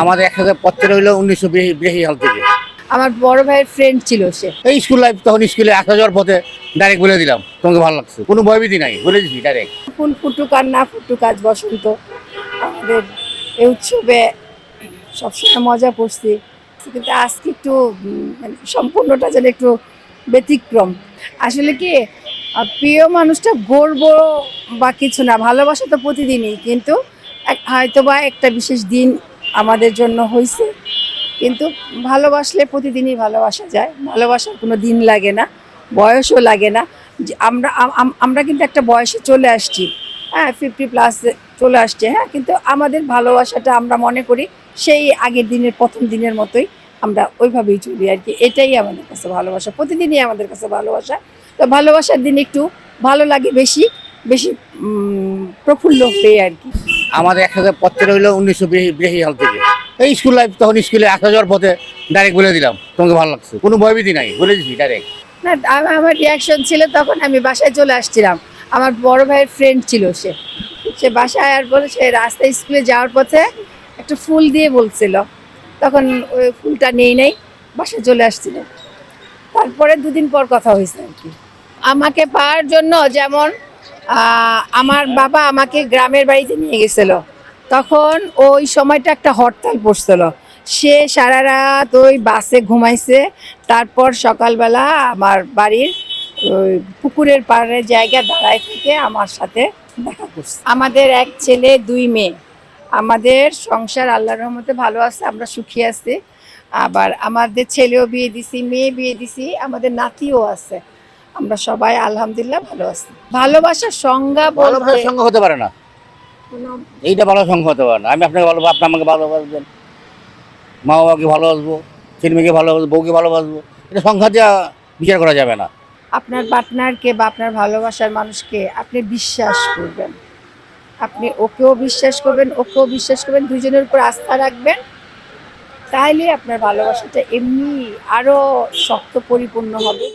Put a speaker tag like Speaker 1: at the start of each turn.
Speaker 1: আমাদের একসাথে পত্র হইল উনিশশো বিরাশি সাল থেকে।
Speaker 2: আমার বড় ভাইয়ের ফ্রেন্ড ছিল সে।
Speaker 1: এই স্কুল লাইফ তখন স্কুলে আসা যাওয়ার পথে ডাইরেক্ট বলে দিলাম। তোমাকে ভালো লাগছে? কোনো ভয়ভীতি নাই বলে দিচ্ছি ডাইরেক্ট
Speaker 2: ফুল ফুটুক আর না ফুটুক আজ বসন্ত। আমাদের এই উৎসবে সবসময় মজা করছি। কিন্তু আজকে একটু মানে সম্পূর্ণটা যেন একটু ব্যতিক্রম। আসলে কি প্রিয় মানুষটা গর্ব বা কিছু না ভালোবাসা তো প্রতিদিনই। কিন্তু হয়তো বা একটা বিশেষ দিন আমাদের জন্য হয়েছে কিন্তু ভালোবাসলে প্রতিদিনই ভালোবাসা যায়। ভালোবাসার কোনো দিন লাগে না, বয়সও লাগে না। আমরা, আম- আম- আমরা কিন্তু একটা বয়সে চলে আসছি। হ্যাঁ ফিফটি প্লাস চলে আসছে হ্যাঁ। কিন্তু আমাদের ভালোবাসাটা আমরা মনে করি সেই আগের দিনের, প্রথম দিনের মতোই আমরা ওইভাবেই চলি আর কি। এটাই আমাদের কাছে ভালোবাসা। প্রতিদিনই আমাদের কাছে ভালোবাসা। তো ভালোবাসার দিন একটু ভালো লাগে বেশি বেশি প্রফুল্ল হয়ে আর কি।
Speaker 1: আমাদের একসাথে পত্র হইল উনিশশো বিরাশি সাল থেকে। এই স্কুল লাইফ তখন স্কুলে আসা যাওয়ার পথে ডাইরেক্ট বলে দিলাম, তোমাকে ভালো লাগছে। কোনো ভয়ভীতি নাই, বলে দিচ্ছি ডাইরেক্ট
Speaker 2: না, আম- আমার রিয়াকশন ছিল তখন আমি বাসায় চলে আসছিলাম। আমার বড় ভাইয়ের ফ্রেন্ড ছিল সে। সে বাসায় আর বলে সে রাস্তায় স্কুলে যাওয়ার পথে একটা ফুল দিয়ে বলছিল। তখন ওই ফুলটা নেই নেই, বাসায় চলে আসছিল। তারপরে দুদিন পর কথা হয়েছে আর কি। আমাকে পাওয়ার জন্য যেমন আমার বাবা আমাকে গ্রামের বাড়িতে নিয়ে গেছিল। তখন ওই সময়টা একটা হরতাল পড়ছিল। সে সারা রাত ওই বাসে ঘুমাইছে। তারপর সকালবেলা আমার বাড়ির ওই পুকুরের পাড়ে জায়গা দাঁড়ায় থেকে আমার সাথে দেখা করছে। আমাদের এক ছেলে, দুই মেয়ে। আমাদের সংসার আল্লাহর রহমতে ভালো আছে, আমরা সুখী আছি। আবার আমাদের ছেলেও বিয়ে দিছি, মেয়ে বিয়ে দিছি, আমাদের নাতিও আছে। আমরা সবাই আলহামদুলিল্লাহ ভালো আছি। ভালোবাসার সংজ্ঞা বলতে
Speaker 1: ভালোবাসার সঙ্গে হতে পারে না। এইটা ভালো সঙ্গে হতে পারে না। আমি আপনাকে ভালোবাসবো আপনি আমাকে ভালোবাসবেন। মা বাবাকে ভালোবাসবো ছেলে মেয়েকে ভালোবাসবো বউকে ভালোবাসবো। এটা সংখ্যা দিয়ে বিচার করা যাবে না।
Speaker 2: আপনার পার্টনারকে বা আপনার ভালোবাসার মানুষকে আপনি বিশ্বাস করবেন। আপনি ওকেও বিশ্বাস করবেন ওকেও বিশ্বাস করবেন দুজনের উপর আস্থা রাখবেন। তাহলে আপনার ভালোবাসাটা এমনি আরও শক্ত পরিপূর্ণ হবে।